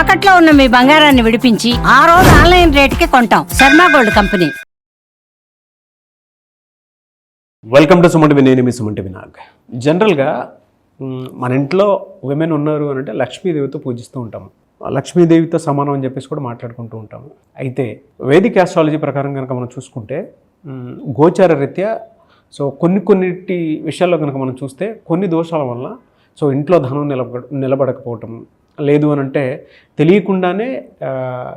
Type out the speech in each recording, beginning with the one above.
తాకట్లో ఉన్న మీ బంగారాన్ని విడిపించి ఆ రోజు ఆన్లైన్ రేటుకి కొంటాం. Sharma gold company. Welcome to సుమంటి నేను మీ సుమంటి వినాగ్ జనరల్గా మన ఇంట్లో ఉమెన్ ఉన్నారు అని అంటే లక్ష్మీదేవితో పూజిస్తూ ఉంటాము. లక్ష్మీదేవితో సమానం అని చెప్పేసి కూడా మాట్లాడుకుంటూ ఉంటాము. అయితే వేదిక ఆస్ట్రాలజీ ప్రకారం కనుక మనం చూసుకుంటే గోచార రీత్యా సో కొన్ని కొన్నిటి విషయాల్లో కనుక మనం చూస్తే కొన్ని దోషాల వల్ల సో ఇంట్లో ధనం నిలబడ నిలబడకపోవటం లేదు అని అంటే తెలియకుండానే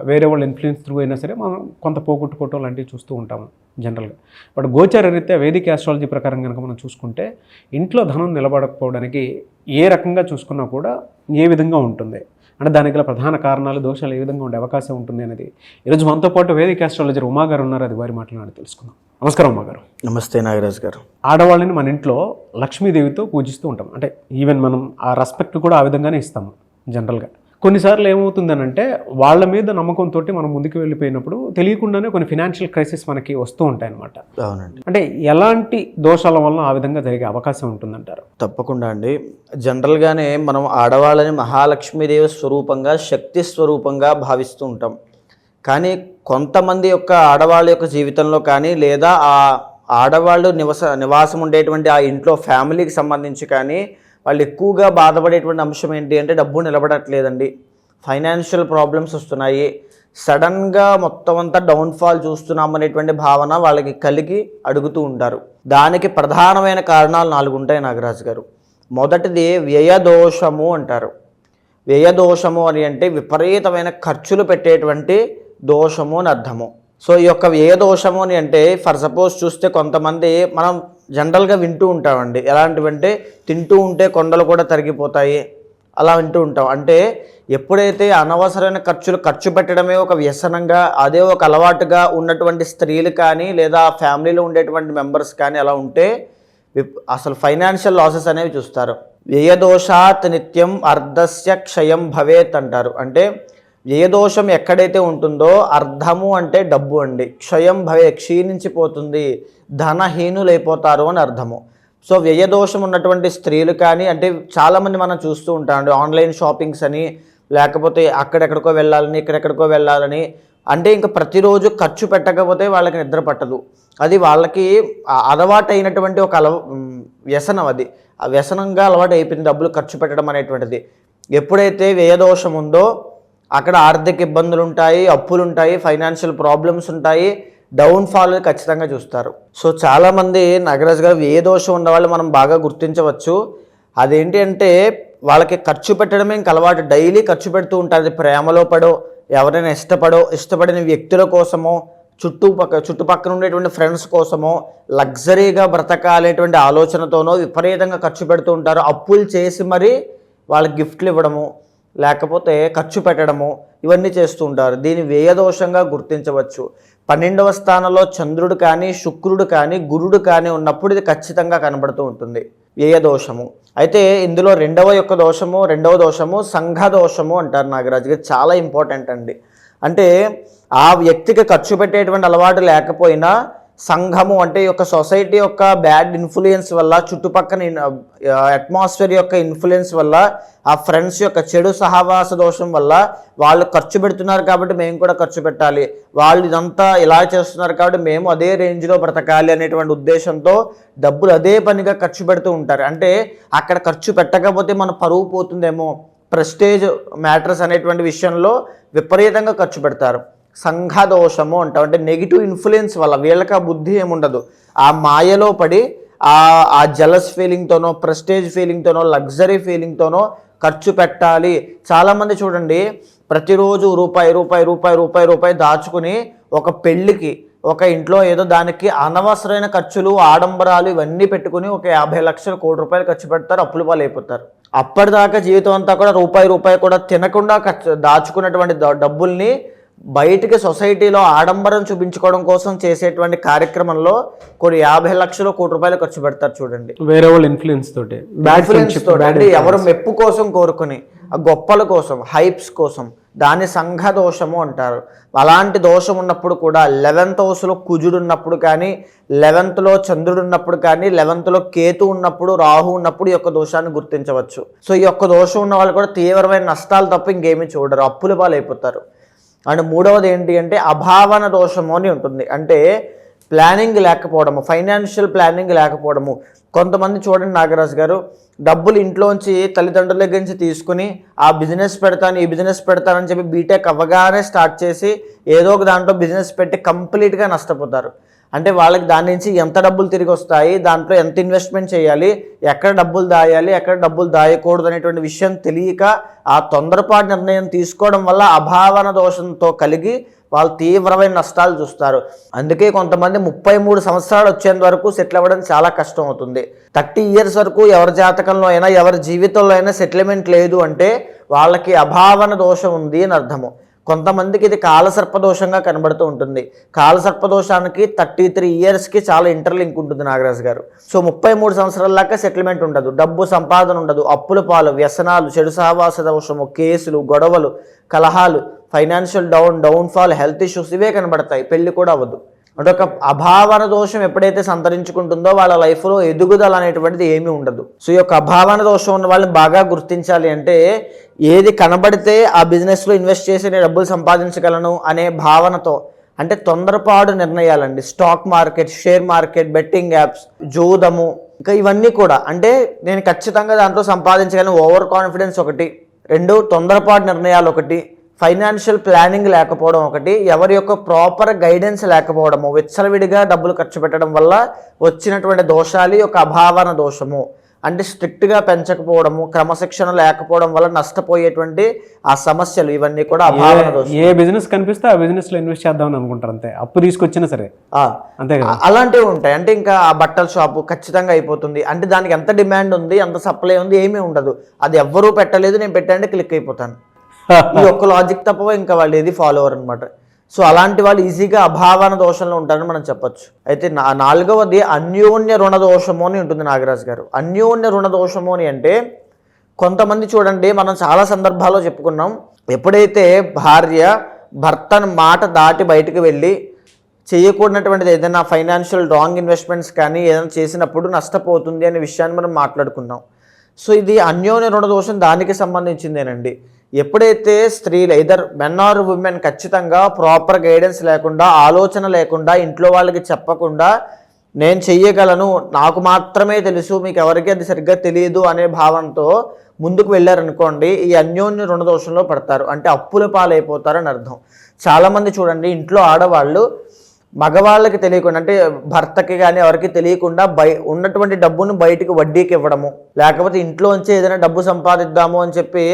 వేరే వాళ్ళ ఇన్ఫ్లుయెన్స్ త్రూ అయినా సరే మనం కొంత పోగొట్టుకోవటం లాంటివి చూస్తూ ఉంటాము జనరల్గా బట్ గోచార రీత్యా వేదిక ఆస్ట్రాలజీ ప్రకారం కనుక మనం చూసుకుంటే ఇంట్లో ధనం నిలబడకపోవడానికి ఏ రకంగా చూసుకున్నా కూడా ఏ విధంగా ఉంటుంది? అంటే దానికి గల ప్రధాన కారణాలు దోషాలు ఏ విధంగా ఉండే అవకాశం ఉంటుంది అనేది. ఈరోజు మనతో పాటు వేదిక ఆస్ట్రాలజర్ ఉమా గారు ఉన్నారు. అది వారి మాట్లాడి తెలుసుకుందాం. నమస్కారం ఉమా గారు. నమస్తే నాగరాజ్ గారు. ఆడవాళ్ళని మన ఇంట్లో లక్ష్మీదేవితో పూజిస్తూ ఉంటాం. అంటే ఈవెన్ మనం ఆ రెస్పెక్ట్ కూడా ఆ విధంగానే ఇస్తాము. జనరల్గా. కొన్నిసార్లు ఏమవుతుందనంటే వాళ్ళ మీద నమ్మకంతో మనం ముందుకు వెళ్ళిపోయినప్పుడు తెలియకుండానే కొన్ని ఫినాన్షియల్ క్రైసిస్ మనకి వస్తూ ఉంటాయి అన్నమాట అవునండి. అంటే ఎలాంటి దోషాల వల్ల ఆ విధంగా జరిగే అవకాశం ఉంటుందంటారు? తప్పకుండా అండి. జనరల్గానే మనం ఆడవాళ్ళని మహాలక్ష్మీదేవి స్వరూపంగా శక్తి స్వరూపంగా భావిస్తూ ఉంటాం. కానీ కొంతమంది యొక్క ఆడవాళ్ళ యొక్క జీవితంలో కానీ లేదా ఆ ఆడవాళ్ళు నివస నివాసం ఉండేటువంటి ఆ ఇంట్లో ఫ్యామిలీకి సంబంధించి కానీ వాళ్ళు ఎక్కువగా బాధపడేటువంటి అంశం ఏంటి అంటే డబ్బు నిలబడట్లేదండి. ఫైనాన్షియల్ ప్రాబ్లమ్స్ వస్తున్నాయి. సడన్గా మొత్తం అంతా డౌన్ఫాల్ చూస్తున్నాం అనేటువంటి భావన వాళ్ళకి కలిగి అడుగుతూ ఉంటారు. దానికి ప్రధానమైన కారణాలు నాలుగు ఉంటాయి నాగరాజు గారు. మొదటిది వ్యయదోషము అంటారు. వ్యయదోషము అని అంటే విపరీతమైన ఖర్చులు పెట్టేటువంటి దోషము అని అర్థము. సో ఈ యొక్క వ్యయదోషము అని అంటే ఫర్ సపోజ్ చూస్తే కొంతమంది మనం జనరల్గా వింటూ ఉంటామండి. ఎలాంటివంటే తింటూ ఉంటే కొండలు కూడా తరిగిపోతాయి. అలా వింటూ ఉంటాం. అంటే ఎప్పుడైతే అనవసరమైన ఖర్చులు ఖర్చు పెట్టడమే ఒక వ్యసనంగా అదే ఒక అలవాటుగా ఉన్నటువంటి స్త్రీలు కానీ లేదా ఫ్యామిలీలో ఉండేటువంటి మెంబర్స్ కానీ అలా ఉంటే అసలు ఫైనాన్షియల్ లాసెస్ అనేవి చూస్తారు. వ్యయదోషాత్ నిత్యం అర్ధస్య క్షయం భవేత్ అంటారు. అంటే ఏ దోషం ఎక్కడైతే ఉంటుందో అర్ధము అంటే డబ్బు అండి. క్షయం భయ క్షీణించిపోతుంది ధనహీనులైపోతారు అని అర్థము సో వ్యయదోషం ఉన్నటువంటి స్త్రీలు కానీ అంటే చాలామంది మనం చూస్తూ ఉంటామండి ఆన్లైన్ షాపింగ్స్ అని లేకపోతే అక్కడెక్కడికో వెళ్ళాలని ఇక్కడెక్కడికో వెళ్ళాలని. అంటే ఇంకా ప్రతిరోజు ఖర్చు పెట్టకపోతే వాళ్ళకి నిద్ర పట్టదు. అది వాళ్ళకి అలవాటైనటువంటి అలవాటు అయినటువంటి ఒక అలవ వ్యసనం అది. ఆ వ్యసనంగా అలవాటు అయిపోయింది డబ్బులు ఖర్చు పెట్టడం అనేటువంటిది. ఎప్పుడైతే వ్యయదోషం ఉందో అక్కడ ఆర్థిక ఇబ్బందులు ఉంటాయి అప్పులు ఉంటాయి ఫైనాన్షియల్ ప్రాబ్లమ్స్ ఉంటాయి. డౌన్ఫాల్ ఖచ్చితంగా చూస్తారు. సో చాలామంది నగరాజ్ గారు ఏ దోషం ఉన్నవాళ్ళు మనం బాగా గుర్తించవచ్చు. అదేంటి అంటే వాళ్ళకి ఖర్చు పెట్టడమే ఇంక అలవాటు. డైలీ ఖర్చు పెడుతూ ఉంటారు. అది ప్రేమలో పడో ఎవరైనా ఇష్టపడో ఇష్టపడిన వ్యక్తుల కోసమో చుట్టుపక్క చుట్టుపక్కల ఉండేటువంటి ఫ్రెండ్స్ కోసమో లగ్జరీగా బ్రతకాలేటువంటి ఆలోచనతోనో విపరీతంగా ఖర్చు పెడుతూ ఉంటారు. అప్పులు చేసి మరీ వాళ్ళకి గిఫ్ట్లు ఇవ్వడము లేకపోతే ఖర్చు పెట్టడము ఇవన్నీ చేస్తూ ఉంటారు. దీని వ్యయదోషంగా గుర్తించవచ్చు. పన్నెండవ స్థానంలో చంద్రుడు కానీ శుక్రుడు కానీ గురుడు కానీ ఉన్నప్పుడు ఇది ఖచ్చితంగా కనబడుతూ ఉంటుంది. వ్యయదోషము. అయితే ఇందులో రెండవ యొక్క దోషము రెండవ దోషము సంఘ దోషము అంటారు నాగరాజు గారు. చాలా ఇంపార్టెంట్ అండి. అంటే ఆ వ్యక్తికి ఖర్చు పెట్టేటువంటి అలవాటు లేకపోయినా సంఘము అంటే ఈ యొక్క సొసైటీ యొక్క బ్యాడ్ ఇన్ఫ్లుయెన్స్ వల్ల చుట్టుపక్కల అట్మాస్ఫియర్ యొక్క ఇన్ఫ్లుయెన్స్ వల్ల ఆ ఫ్రెండ్స్ యొక్క చెడు సహవాస దోషం వల్ల వాళ్ళు ఖర్చు పెడుతున్నారు కాబట్టి మేము కూడా ఖర్చు పెట్టాలి. వాళ్ళు ఇదంతా ఇలా చేస్తున్నారు కాబట్టి మేము అదే రేంజ్లో బ్రతకాలి అనేటువంటి ఉద్దేశంతో డబ్బులు అదే పనిగా ఖర్చు పెడుతూ ఉంటారు. అంటే అక్కడ ఖర్చు పెట్టకపోతే మన పరువు పోతుందేమో ప్రెస్టేజ్ మ్యాటర్స్ అనేటువంటి విషయంలో విపరీతంగా ఖర్చు పెడతారు. సంఘదోషము అంటాం. అంటే నెగిటివ్ ఇన్ఫ్లుయెన్స్ వల్ల వీళ్ళకి ఆ బుద్ధి ఏముండదు. ఆ మాయలో పడి ఆ ఆ జలస్ ఫీలింగ్తోనో ప్రెస్టేజ్ ఫీలింగ్తోనో లగ్జరీ ఫీలింగ్తోనో ఖర్చు పెట్టాలి. చాలామంది చూడండి ప్రతిరోజు రూపాయి రూపాయి రూపాయి రూపాయి రూపాయి దాచుకుని ఒక పెళ్ళికి ఒక ఇంట్లో ఏదో దానికి అనవసరమైన ఖర్చులు ఆడంబరాలు ఇవన్నీ పెట్టుకుని ఒక యాభై లక్షలు కోటి రూపాయలు ఖర్చు పెడతారు అప్పులు పాలు అయిపోతారు అప్పటిదాకా జీవితం అంతా కూడా రూపాయి రూపాయి కూడా తినకుండా ఖర్చు దాచుకున్నటువంటి డబ్బుల్ని బయటికి సొసైటీలో ఆడంబరం చూపించుకోవడం కోసం చేసేటువంటి కార్యక్రమంలో కొన్ని యాభై లక్షలు కోటి రూపాయలు ఖర్చు పెడతారు చూడండి. వేరే వాళ్ళ ఇన్ఫ్లుయెన్స్ తోటి. ఫ్రెండ్షిప్ తోటి. అంటే ఎవరు మెప్పు కోసం కోరుకుని ఆ గొప్పల కోసం హైప్స్ కోసం దాని సంఘ దోషము అంటారు. అలాంటి దోషం ఉన్నప్పుడు కూడా లెవెన్త్ హౌస్లో కుజుడు ఉన్నప్పుడు కానీ లెవెన్త్లో చంద్రుడు ఉన్నప్పుడు కానీ లెవెన్త్లో కేతు ఉన్నప్పుడు రాహు ఉన్నప్పుడు ఈ యొక్క దోషాన్ని గుర్తించవచ్చు. సో ఈ యొక్క దోషం ఉన్న వాళ్ళు కూడా తీవ్రమైన నష్టాలు తప్ప ఇంకేమీ చూడరు. అప్పుల పాలు అయిపోతారు అండ్ మూడవది ఏంటి అంటే అభావన దోషము అని ఉంటుంది. అంటే ప్లానింగ్ లేకపోవడము ఫైనాన్షియల్ ప్లానింగ్ లేకపోవడము. కొంతమంది చూడండి నాగరాజు గారు డబ్బులు ఇంట్లోంచి తల్లిదండ్రుల దగ్గర నుంచి తీసుకుని ఆ బిజినెస్ పెడతాను ఈ బిజినెస్ పెడతానని చెప్పి బీటెక్ అవ్వగానే స్టార్ట్ చేసి ఏదో ఒక దాంట్లో బిజినెస్ పెట్టి కంప్లీట్గా నష్టపోతారు. అంటే వాళ్ళకి దాని నుంచి ఎంత డబ్బులు తిరిగి వస్తాయి దాంట్లో ఎంత ఇన్వెస్ట్మెంట్ చేయాలి ఎక్కడ డబ్బులు దాయాలి ఎక్కడ డబ్బులు దాయకూడదు అనేటువంటి విషయం తెలియక ఆ తొందరపాటు నిర్ణయం తీసుకోవడం వల్ల అభావన దోషంతో కలిగి వాళ్ళు తీవ్రమైన నష్టాలు చూస్తారు. అందుకే కొంతమంది ముప్పై మూడు సంవత్సరాలు వచ్చేంత వరకు సెటిల్ అవ్వడం చాలా కష్టం అవుతుంది. థర్టీ ఇయర్స్ వరకు ఎవరి జాతకంలో అయినా ఎవరి జీవితంలో అయినా సెటిల్మెంట్ లేదు అంటే వాళ్ళకి అభావన దోషం ఉంది అని అర్థము. కొంతమందికి ఇది కాలసర్పదోషంగా కనబడుతూ ఉంటుంది. కాలసర్పదోషానికి థర్టీ త్రీ ఇయర్స్కి చాలా ఇంటర్లింక్ ఉంటుంది నాగరాజ్ గారు. సో ముప్పై మూడు సంవత్సరాల దాకా సెటిల్మెంట్ ఉండదు. డబ్బు సంపాదన ఉండదు. అప్పుల పాలు వ్యసనాలు చెడు సహవాస దోషము కేసులు గొడవలు కలహాలు financial down downfall health issues ఇవే కనబడతాయి. పెళ్ళి కూడా అవ్వదు. అంటే ఒక అభావన దోషం ఎప్పుడైతే సంతరించుకుంటుందో వాళ్ళ లైఫ్లో ఎదుగుదల అనేటువంటిది ఏమీ ఉండదు. సో ఈ యొక్క అభావన దోషం ఉన్న వాళ్ళని బాగా గుర్తించాలి అంటే ఏది కనబడితే ఆ బిజినెస్లో ఇన్వెస్ట్ చేసి నేను డబ్బులు సంపాదించగలను అనే భావనతో అంటే తొందరపాటు నిర్ణయాలండి. Stock market share market betting apps జూదము ఇంకా ఇవన్నీ కూడా. అంటే నేను ఖచ్చితంగా దాంట్లో సంపాదించగలను ఓవర్ కాన్ఫిడెన్స్ ఒకటి. రెండు తొందరపాటు నిర్ణయాలు ఒకటి. ఫైనాన్షియల్ ప్లానింగ్ లేకపోవడం ఒకటి ఎవరి యొక్క ప్రాపర్ గైడెన్స్ లేకపోవడము విచ్చలవిడిగా డబ్బులు ఖర్చు పెట్టడం వల్ల వచ్చినటువంటి దోషాలు యొక్క అభావన దోషము. అంటే స్ట్రిక్ట్గా పెంచకపోవడము క్రమశిక్షణ లేకపోవడం వల్ల నష్టపోయేటువంటి ఆ సమస్యలు ఇవన్నీ కూడా అభావన దోషం ఏ బిజినెస్ కనిపిస్తే ఆ బిజినెస్లో ఇన్వెస్ట్ చేద్దామని అనుకుంటారు అంతే. అప్పు తీసుకొచ్చినా సరే. అంతే కదా? అలాంటివి ఉంటాయి. అంటే ఇంకా ఆ బట్టల షాపు ఖచ్చితంగా అయిపోతుంది. అంటే దానికి ఎంత డిమాండ్ ఉంది ఎంత సప్లై ఉంది ఏమీ ఉండదు. అది ఎవ్వరూ పెట్టలేదు నేను పెట్టండి క్లిక్ అయిపోతాను. ఈ ఒక్క లాజిక్ తప్ప ఇంకా వాళ్ళు ఏది ఫాలోవర్ అనమాట సో అలాంటి వాళ్ళు ఈజీగా అభావన దోషంలో ఉంటారని మనం చెప్పొచ్చు. అయితే నా నాలుగవది అన్యోన్య రుణ దోషము అని ఉంటుంది నాగరాజు గారు. అన్యోన్య రుణ దోషము అని అంటే కొంతమంది చూడండి మనం చాలా సందర్భాల్లో చెప్పుకున్నాం ఎప్పుడైతే భార్య భర్తను మాట దాటి బయటకు వెళ్ళి చేయకూడనటువంటిది ఏదైనా ఫైనాన్షియల్ రాంగ్ ఇన్వెస్ట్మెంట్స్ కానీ ఏదైనా చేసినప్పుడు నష్టపోతుంది అనే విషయాన్ని మనం మాట్లాడుకున్నాం. సో ఇది అన్యోన్య రుణ దోషం దానికి సంబంధించిందేనండి. ఎప్పుడైతే స్త్రీలు ఇదర్ మెన్ ఆర్ ఉమెన్ ఖచ్చితంగా ప్రాపర్ గైడెన్స్ లేకుండా ఆలోచన లేకుండా ఇంట్లో వాళ్ళకి చెప్పకుండా నేను చెయ్యగలను నాకు మాత్రమే తెలుసు మీకు ఎవరికి అది సరిగ్గా తెలియదు అనే భావంతో ముందుకు వెళ్ళారనుకోండి ఈ అన్యోన్య రుణదోషంలో పడతారు. అంటే అప్పుల పాలైపోతారని అర్థం. చాలామంది చూడండి ఇంట్లో ఆడవాళ్ళు మగవాళ్ళకి తెలియకుండా అంటే భర్తకి కానీ ఎవరికి తెలియకుండా బయ ఉన్నటువంటి డబ్బును బయటికి వడ్డీకి ఇవ్వడము లేకపోతే ఇంట్లోంచి ఏదైనా డబ్బు సంపాదిద్దాము అని చెప్పి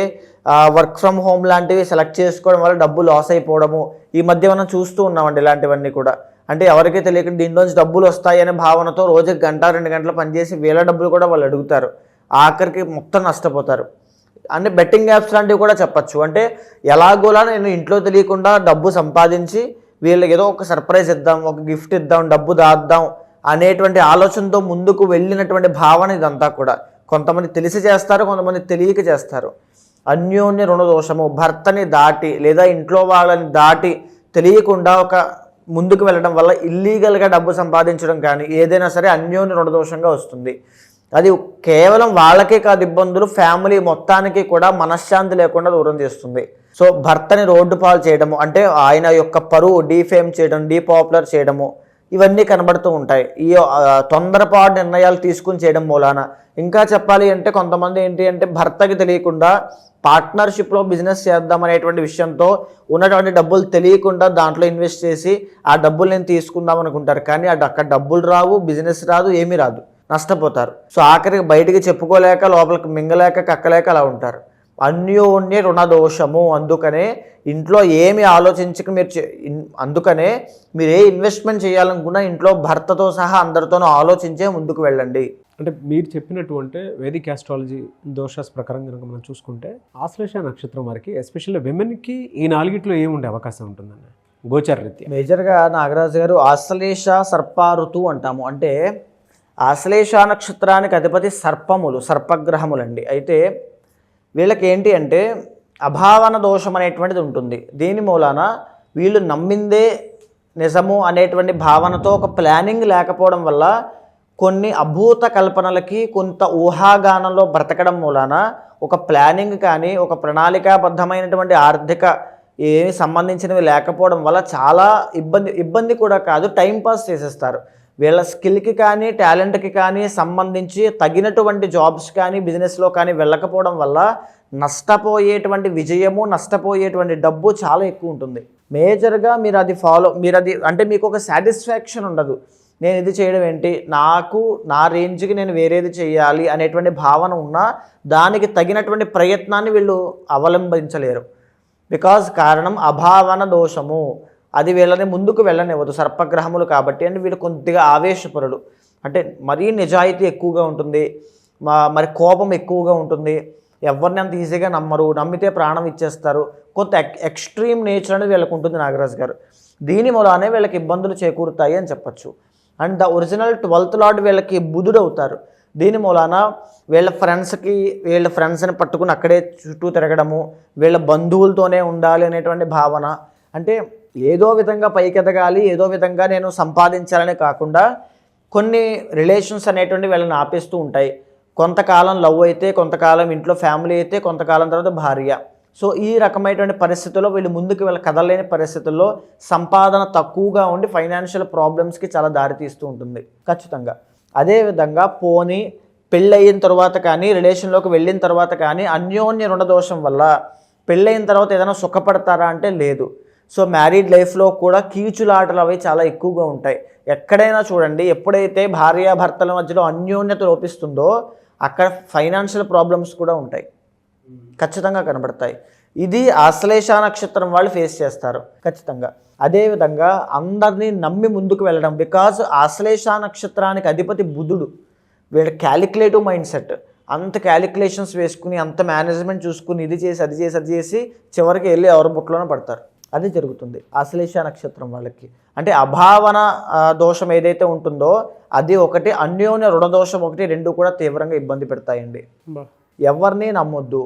వర్క్ ఫ్రమ్ హోమ్ లాంటివి సెలెక్ట్ చేసుకోవడం వల్ల డబ్బు లాస్ అయిపోవడము. ఈ మధ్య మనం చూస్తూ ఉన్నామండి ఇలాంటివన్నీ కూడా. అంటే ఎవరికీ తెలియకుండా దీనిలోంచి డబ్బులు వస్తాయి అనే భావనతో రోజుకి గంట రెండు గంటలు పనిచేసి వేల డబ్బులు కూడా వాళ్ళు అడుగుతారు. ఆఖరికి మొత్తం నష్టపోతారు. అంటే బెట్టింగ్ యాప్స్ లాంటివి కూడా చెప్పచ్చు. అంటే ఎలాగోలా నేను ఇంట్లో తెలియకుండా డబ్బు సంపాదించి వీళ్ళకి ఏదో ఒక సర్ప్రైజ్ ఇద్దాం ఒక గిఫ్ట్ ఇద్దాం డబ్బు దాద్దాం అనేటువంటి ఆలోచనతో ముందుకు వెళ్ళినటువంటి భావన ఇదంతా కూడా. కొంతమంది తెలిసి చేస్తారు కొంతమంది తెలియక చేస్తారు. అన్యోన్య రుణదోషము భర్తని దాటి లేదా ఇంట్లో వాళ్ళని దాటి తెలియకుండా ఒక ముందుకు వెళ్ళడం వల్ల ఇల్లీగల్గా డబ్బు సంపాదించడం కానీ ఏదైనా సరే అన్యోన్య రుణదోషంగా వస్తుంది. అది కేవలం వాళ్ళకే కాదు ఇబ్బందులు ఫ్యామిలీ మొత్తానికి కూడా మనశ్శాంతి లేకుండా దూరం చేస్తుంది. సో భర్తని రోడ్డు పాలు చేయడము అంటే ఆయన యొక్క పరువు డీఫేమ్ చేయడం డీపాపులర్ చేయడము ఇవన్నీ కనబడుతూ ఉంటాయి. ఈ తొందరపాటు నిర్ణయాలు తీసుకుని చేయడం మూలాన. ఇంకా చెప్పాలి అంటే కొంతమంది ఏంటి అంటే భర్తకి తెలియకుండా పార్ట్నర్షిప్లో బిజినెస్ చేద్దాం అనేటువంటి విషయంతో ఉన్నటువంటి డబ్బులు తెలియకుండా దాంట్లో ఇన్వెస్ట్ చేసి ఆ డబ్బులు నేను తీసుకుందాం అనుకుంటారు. కానీ అక్కడ డబ్బులు రావు బిజినెస్ రాదు ఏమీ రాదు. నష్టపోతారు. సో ఆఖరికి బయటికి చెప్పుకోలేక లోపలికి మింగలేక కక్కలేక అలా ఉంటారు. అన్యోన్య రుణదోషము. అందుకనే ఇంట్లో ఏమి ఆలోచించక మీరు అందుకనే మీరు ఏ ఇన్వెస్ట్మెంట్ చేయాలనుకున్నా ఇంట్లో భర్తతో సహా అందరితోనూ ఆలోచించే ముందుకు వెళ్ళండి. అంటే మీరు చెప్పినట్టు అంటే వేదిక్ ఆస్ట్రాలజీ దోషాస్ ప్రకారం కనుక మనం చూసుకుంటే ఆశ్లేష నక్షత్రం వారికి ఎస్పెషల్లీ విమెన్కి ఈ నాలుగిట్లో ఏముండే అవకాశం ఉంటుందండి? గోచర రీత్యా. మేజర్గా నాగరాజు గారు ఆశ్లేష సర్పారుతు అంటాము. అంటే ఆశ్లేష నక్షత్రానికి అధిపతి సర్పములు సర్పగ్రహములండి. అయితే వీళ్ళకి ఏంటి అంటే అభావన దోషం అనేటువంటిది ఉంటుంది. దీని మూలాన వీళ్ళు నమ్మిందే నిజము అనేటువంటి భావనతో ఒక ప్లానింగ్ లేకపోవడం వల్ల కొన్ని అభూత కల్పనలకి కొంత ఊహాగానంలో బ్రతకడం మూలాన ఒక ప్లానింగ్ కానీ ఒక ప్రణాళికాబద్ధమైనటువంటి ఆర్థిక ఏమి సంబంధించినవి లేకపోవడం వల్ల చాలా ఇబ్బంది ఇబ్బంది కూడా కాదు టైం పాస్ చేసేస్తారు. వీళ్ళ స్కిల్కి కానీ టాలెంట్కి కానీ సంబంధించి తగినటువంటి జాబ్స్ కానీ బిజినెస్లో కానీ వెళ్ళకపోవడం వల్ల నష్టపోయేటువంటి విజయము నష్టపోయేటువంటి డబ్బు చాలా ఎక్కువ ఉంటుంది. మేజర్గా మీరు అది ఫాలో మీరు అది అంటే మీకు ఒక సాటిస్ఫాక్షన్ ఉండదు. నేను ఇది చేయడం ఏంటి? నాకు నా రేంజ్కి నేను వేరేది చేయాలి అనేటువంటి భావన ఉన్నా దానికి తగినటువంటి ప్రయత్నాన్ని వీళ్ళు అవలంబించలేరు. బికాజ్ కారణం అభావన దోషము. అది వీళ్ళని ముందుకు వెళ్ళనివ్వదు సర్పగ్రహములు కాబట్టి అంటే వీళ్ళు కొద్దిగా ఆవేశపరుడు. అంటే మరీ నిజాయితీ ఎక్కువగా ఉంటుంది మా మరి కోపం ఎక్కువగా ఉంటుంది. ఎవరిని అంత ఈజీగా నమ్మరు నమ్మితే ప్రాణం ఇచ్చేస్తారు. కొంత ఎక్ ఎక్స్ట్రీమ్ నేచర్ అనేది వీళ్ళకు ఉంటుంది నాగరాజు గారు. దీని మూలానే వీళ్ళకి ఇబ్బందులు చేకూరుతాయి అని చెప్పచ్చు. And the original twelfth lord వీళ్ళకి బుధుడు అవుతారు దీని మూలాన వీళ్ళ ఫ్రెండ్స్కి వీళ్ళ ఫ్రెండ్స్ని పట్టుకుని అక్కడే చుట్టూ తిరగడము వీళ్ళ బంధువులతోనే ఉండాలి అనేటువంటి భావన. అంటే ఏదో విధంగా పైకెదగాలి ఏదో విధంగా నేను సంపాదించాలని కాకుండా కొన్ని రిలేషన్స్ అనేటువంటి వీళ్ళని ఆపేస్తూ ఉంటాయి. కొంతకాలం లవ్ అయితే కొంతకాలం ఇంట్లో ఫ్యామిలీ అయితే కొంతకాలం తర్వాత భార్య. సో ఈ రకమైనటువంటి పరిస్థితుల్లో వీళ్ళు ముందుకు వీళ్ళ కదలలేని పరిస్థితుల్లో సంపాదన తక్కువగా ఉండి ఫైనాన్షియల్ ప్రాబ్లమ్స్కి చాలా దారితీస్తూ ఉంటుంది. ఖచ్చితంగా. అదేవిధంగా పోనీ పెళ్ళయిన తర్వాత కానీ రిలేషన్లోకి వెళ్ళిన తర్వాత కానీ అన్యోన్య రుణదోషం వల్ల పెళ్ళయిన తర్వాత ఏదైనా సుఖపడతారా అంటే లేదు. సో మ్యారీడ్ లైఫ్లో కూడా కీచులాటలు అవి చాలా ఎక్కువగా ఉంటాయి. ఎక్కడైనా చూడండి ఎప్పుడైతే భార్యాభర్తల మధ్యలో అన్యోన్యత లోపిస్తుందో అక్కడ ఫైనాన్షియల్ ప్రాబ్లమ్స్ కూడా ఉంటాయి. ఖచ్చితంగా కనబడతాయి. ఇది ఆశ్లేష నక్షత్రం వాళ్ళు ఫేస్ చేస్తారు ఖచ్చితంగా. అదేవిధంగా అందరినీ నమ్మి ముందుకు వెళ్ళడం బికాజ్ ఆశ్లేష నక్షత్రానికి అధిపతి బుధుడు. వీళ్ళ క్యాలిక్యులేటివ్ మైండ్ సెట్ అంత క్యాలిక్యులేషన్స్ వేసుకుని అంత మేనేజ్మెంట్ చూసుకుని ఇది చేసి అది చేసి అది చేసి చివరికి వెళ్ళి ఎవరి బుట్లోనే పడతారు. అది జరుగుతుంది. ఆశ్లేష నక్షత్రం వాళ్ళకి. అంటే అభావన దోషం ఏదైతే ఉంటుందో అది ఒకటి అన్యోన్య రుణదోషం ఒకటి రెండు కూడా తీవ్రంగా ఇబ్బంది పెడతాయండి. ఎవరిని నమ్మొద్దు.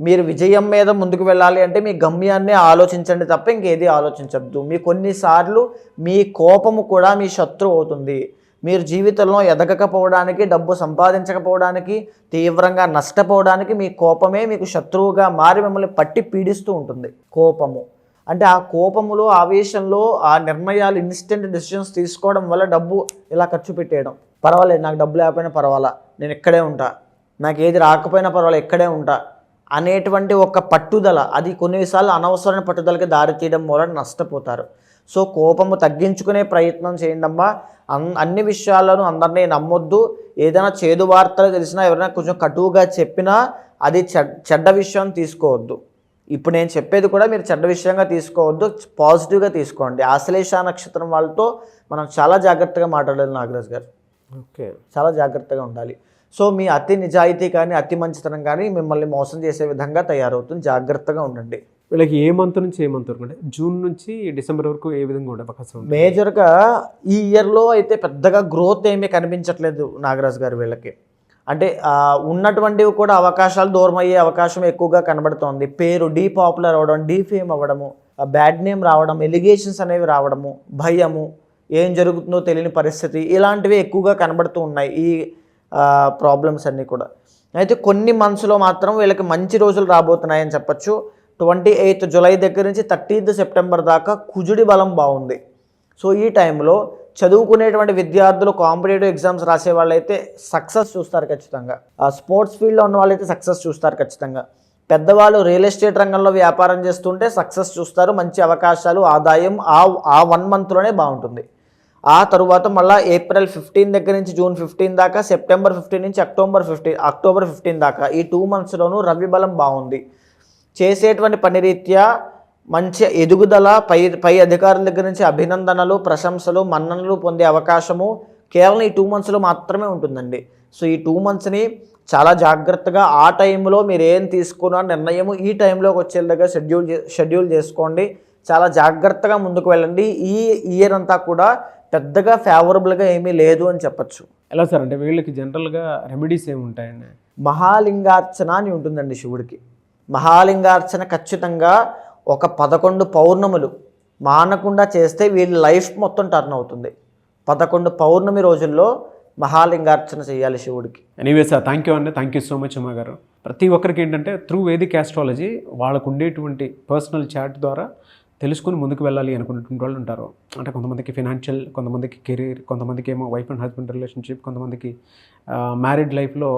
మీరు విజయం మీద ముందుకు వెళ్ళాలి అంటే మీ గమ్యాన్ని ఆలోచించండి తప్ప ఇంకేది ఆలోచించద్దు. మీ కొన్నిసార్లు మీ కోపము కూడా మీ శత్రువు అవుతుంది. మీరు జీవితంలో ఎదగకపోవడానికి డబ్బు సంపాదించకపోవడానికి తీవ్రంగా నష్టపోవడానికి మీ కోపమే మీకు శత్రువుగా మారి మిమ్మల్ని పట్టి పీడిస్తూ ఉంటుంది. కోపము. అంటే ఆ కోపములో ఆవేశంలో ఆ నిర్ణయాలు ఇన్స్టెంట్ డెసిషన్స్ తీసుకోవడం వల్ల డబ్బు ఇలా ఖర్చు పెట్టేయడం. పర్వాలేదు నాకు డబ్బు లేకపోయినా పర్వాలా నేను ఇక్కడే ఉంటా. నాకు ఏది రాకపోయినా పర్వాలేదు ఇక్కడే ఉంటా. అనేటువంటి ఒక పట్టుదల అది కొన్నిసార్లు అనవసరమైన పట్టుదలకి దారి తీయడం మూలన నష్టపోతారు. సో కోపము తగ్గించుకునే ప్రయత్నం చేయండి అమ్మా అన్ అన్ని విషయాలను అందరినీ నమ్మొద్దు. ఏదైనా చేదు వార్తలు తెలిసినా ఎవరైనా కొంచెం కటువుగా చెప్పినా అది చెడ్ చెడ్డ విషయం తీసుకోవద్దు. ఇప్పుడు నేను చెప్పేది కూడా మీరు చెడ్డ విషయంగా తీసుకోవద్దు పాజిటివ్గా తీసుకోండి. ఆశ్లేష నక్షత్రం వాళ్ళతో మనం చాలా జాగ్రత్తగా మాట్లాడాలి నాగరాజ్ గారు. ఓకే. చాలా జాగ్రత్తగా ఉండాలి. సో మీ అతి నిజాయితీ కానీ అతి మంచితనం కానీ మిమ్మల్ని మోసం చేసే విధంగా తయారవుతుంది. జాగ్రత్తగా ఉండండి. వీళ్ళకి ఏ మంత్ నుంచి ఏ మంత్ వరకు అంటే జూన్ నుంచి డిసెంబర్ వరకు ఏ విధంగా ఉండే అవకాశం మేజర్గా ఈ ఇయర్లో అయితే పెద్దగా గ్రోత్ ఏమీ కనిపించట్లేదు నాగరాజ్ గారు వీళ్ళకి. అంటే ఉన్నటువంటివి కూడా అవకాశాలు దూరం అయ్యే అవకాశం ఎక్కువగా కనబడుతోంది. పేరు డీ పాపులర్ అవ్వడం డీ ఫేమ్ అవ్వడము బ్యాడ్ నేమ్ రావడం ఎలిగేషన్స్ అనేవి రావడము భయము ఏం జరుగుతుందో తెలియని పరిస్థితి ఇలాంటివి ఎక్కువగా కనబడుతూ ఉన్నాయి ఈ ప్రాబ్లమ్స్ అన్నీ కూడా. అయితే కొన్ని మంత్స్లో మాత్రం వీళ్ళకి మంచి రోజులు రాబోతున్నాయని చెప్పొచ్చు. ట్వంటీ ఎయిత్ జులై దగ్గర నుంచి థర్టీన్త్ సెప్టెంబర్ దాకా కుజుడి బలం బాగుంది. సో ఈ టైంలో చదువుకునేటువంటి విద్యార్థులు కాంపిటేటివ్ ఎగ్జామ్స్ రాసే వాళ్ళైతే సక్సెస్ చూస్తారు ఖచ్చితంగా. ఆ స్పోర్ట్స్ ఫీల్డ్లో ఉన్న వాళ్ళైతే సక్సెస్ చూస్తారు ఖచ్చితంగా. పెద్దవాళ్ళు రియల్ ఎస్టేట్ రంగంలో వ్యాపారం చేస్తుంటే సక్సెస్ చూస్తారు మంచి అవకాశాలు ఆదాయం ఆ ఆ వన్ మంత్లోనే బాగుంటుంది. ఆ తరువాత మళ్ళీ ఏప్రిల్ ఫిఫ్టీన్ దగ్గర నుంచి జూన్ ఫిఫ్టీన్ దాకా సెప్టెంబర్ ఫిఫ్టీన్ నుంచి అక్టోబర్ ఫిఫ్టీన్ అక్టోబర్ ఫిఫ్టీన్ దాకా ఈ టూ మంత్స్లోనూ రవి బలం బాగుంది. చేసేటువంటి పని రీత్యా మంచి ఎదుగుదల పై పై అధికారుల దగ్గర నుంచి అభినందనలు ప్రశంసలు మన్ననలు పొందే అవకాశము కేవలం ఈ టూ మంత్స్లో మాత్రమే ఉంటుందండి. సో ఈ టూ మంత్స్ని చాలా జాగ్రత్తగా ఆ టైంలో మీరు ఏం తీసుకున్న నిర్ణయము ఈ టైంలోకి వచ్చేలాగా షెడ్యూల్ చే- షెడ్యూల్ చేసుకోండి. చాలా జాగ్రత్తగా ముందుకు వెళ్ళండి. ఈ ఇయర్ అంతా కూడా పెద్దగా ఫేవరబుల్గా ఏమీ లేదు అని చెప్పచ్చు. ఎలా సార్? అంటే వీళ్ళకి జనరల్గా రెమెడీస్ ఏమి ఉంటాయండి? మహాలింగార్చన అని ఉంటుందండి శివుడికి. మహాలింగార్చన ఖచ్చితంగా ఒక పదకొండు పౌర్ణములు మానకుండా చేస్తే వీళ్ళ లైఫ్ మొత్తం టర్న్ అవుతుంది. పదకొండు పౌర్ణమి రోజుల్లో మహాలింగార్చన చేయాలి శివుడికి. ఎనీవే సార్ థ్యాంక్ యూ అండి థ్యాంక్ యూ సో మచ్ అమ్మ గారు. ప్రతి ఒక్కరికి ఏంటంటే త్రూ వేదిక్ ఆస్ట్రాలజీ వాళ్ళకు ఉండేటువంటి పర్సనల్ చాట్ ద్వారా తెలుసుకుని ముందుకు వెళ్ళాలి అనుకున్నటువంటి వాళ్ళు ఉంటారు. అంటే కొంతమందికి ఫినాన్షియల్ కొంతమందికి కెరీర్ కొంతమందికి ఏమో వైఫ్ అండ్ హస్బెండ్ రిలేషన్షిప్ కొంతమందికి మ్యారీడ్ లైఫ్లో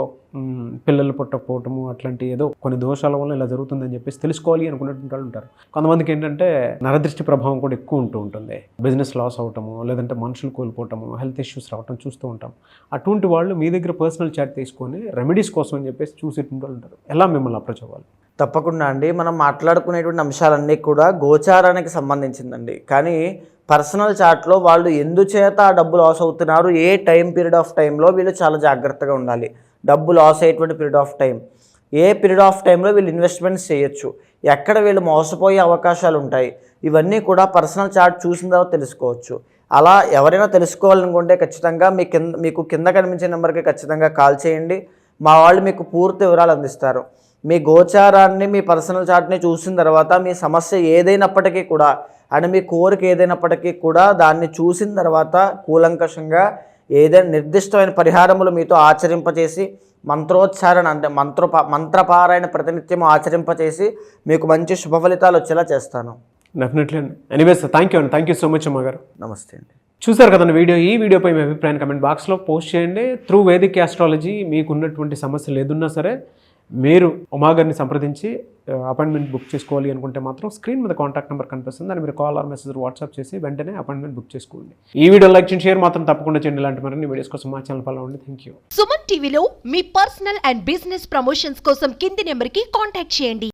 పిల్లలు పుట్టకపోవటము అట్లాంటి ఏదో కొన్ని దోషాల వల్ల ఇలా జరుగుతుందని చెప్పేసి తెలుసుకోవాలి అనుకున్నటువంటి వాళ్ళు ఉంటారు. కొంతమందికి ఏంటంటే నరదృష్టి ప్రభావం కూడా ఎక్కువ ఉంటూ ఉంటుంది. బిజినెస్ లాస్ అవటము లేదంటే మనుషులు కోల్పోవటము హెల్త్ ఇష్యూస్ రావటం చూస్తూ ఉంటాం. అటువంటి వాళ్ళు మీ దగ్గర పర్సనల్ చాట్ తీసుకొని రెమెడీస్ కోసం అని చెప్పేసి చూసేటువంటి వాళ్ళు ఉంటారు. ఎలా మిమ్మల్ని అప్రోచ్ అవ్వాలి? తప్పకుండా అండి. మనం మాట్లాడుకునేటువంటి అంశాలన్నీ కూడా గోచారానికి సంబంధించిందండి. కానీ పర్సనల్ చాట్లో వాళ్ళు ఎందుచేత ఆ డబ్బు లాస్ అవుతున్నారు ఏ టైం పీరియడ్ ఆఫ్ టైంలో వీళ్ళు చాలా జాగ్రత్తగా ఉండాలి. డబ్బు లాస్ అయ్యేటువంటి పీరియడ్ ఆఫ్ టైం. ఏ పీరియడ్ ఆఫ్ టైంలో వీళ్ళు ఇన్వెస్ట్మెంట్స్ చేయొచ్చు. ఎక్కడ వీళ్ళు మోసపోయే అవకాశాలు ఉంటాయి. ఇవన్నీ కూడా పర్సనల్ చార్ట్ చూసిన తర్వాత తెలుసుకోవచ్చు. అలా ఎవరైనా తెలుసుకోవాలనుకుంటే ఖచ్చితంగా మీ కింద మీకు కింద కనిపించే నెంబర్కి ఖచ్చితంగా కాల్ చేయండి. మా వాళ్ళు మీకు పూర్తి వివరాలు అందిస్తారు. మీ గోచారాన్ని మీ పర్సనల్ చార్ట్ని చూసిన తర్వాత మీ సమస్య ఏదైనప్పటికీ కూడా అండ్ మీ కోరిక ఏదైనప్పటికీ కూడా దాన్ని చూసిన తర్వాత కూలంకషంగా ఏదైనా నిర్దిష్టమైన పరిహారములు మీతో ఆచరింపచేసి మంత్రోచ్చారణ అంటే మంత్ర మంత్రపారాయణ ప్రతినిత్యం ఆచరింపచేసి మీకు మంచి శుభ ఫలితాలు వచ్చేలా చేస్తాను. డెఫినెట్లీ అండి. ఎనీవేస్ థ్యాంక్ యూ అండి. థ్యాంక్ యూ సో మచ్ అమ్మ గారు నమస్తే అండి. చూసారు కదండి వీడియో? ఈ వీడియోపై మీ అభిప్రాయాన్ని కమెంట్ బాక్స్లో పోస్ట్ చేయండి. త్రూ వేదిక్ ఆస్ట్రాలజీ మీకు ఉన్నటువంటి సమస్యలు ఏదున్నా సరే మీరు ఉమాగారిని సంప్రదించి అపాయింట్మెంట్ బుక్ చేసుకోవాలి అనుకుంటే మాత్రం స్క్రీన్ మీద కాంటాక్ట్ నెంబర్ కనిపిస్తుంది. దాన్ని మీరు కాల్ ఆర్ మెసేజ్ వాట్సాప్ చేసి వెంటనే అపాయింట్మెంట్ బుక్ చేసుకోండి. ఈ వీడియో లైక్ షేర్ మాత్రం తప్పకుండా చేయండి. ఇలాంటి మరిన్ని వీడియోస్ కోసం మా ఛానల్ ఫాలో అవ్వండి. థ్యాంక్ యూ సుమన్ టీవీలో మీ పర్సనల్ అండ్ బిజినెస్ ప్రమోషన్స్ కోసం కింది నెంబర్కి కాంటాక్ట్ చేయండి.